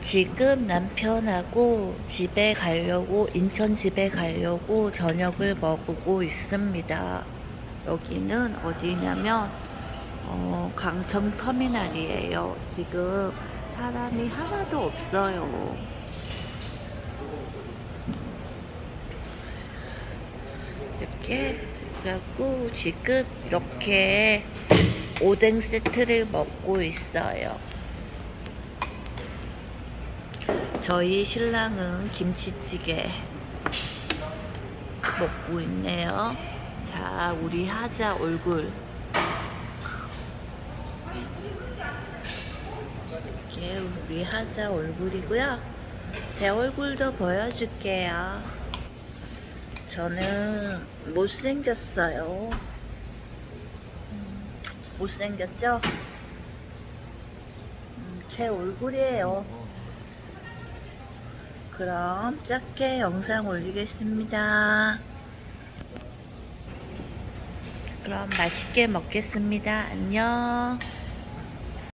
지금 남편하고 집에 가려고 인천 집에 가려고 저녁을 먹고 있습니다. 여기는 어디냐면 어, 강청 터미널이에요. 지금 사람이 하나도 없어요. 이렇게 갖고 지금 이렇게 오뎅 세트를 먹고 있어요. 저희 신랑은 김치찌개 먹고 있네요. 자, 우리 하자 얼굴. 이게 우리 하자 얼굴이고요. 제 얼굴도 보여줄게요. 저는 못생겼어요. 음, 못생겼죠? 음, 제 얼굴이에요. 그럼 짧게 영상 올리겠습니다. 그럼 맛있게 먹겠습니다. 안녕.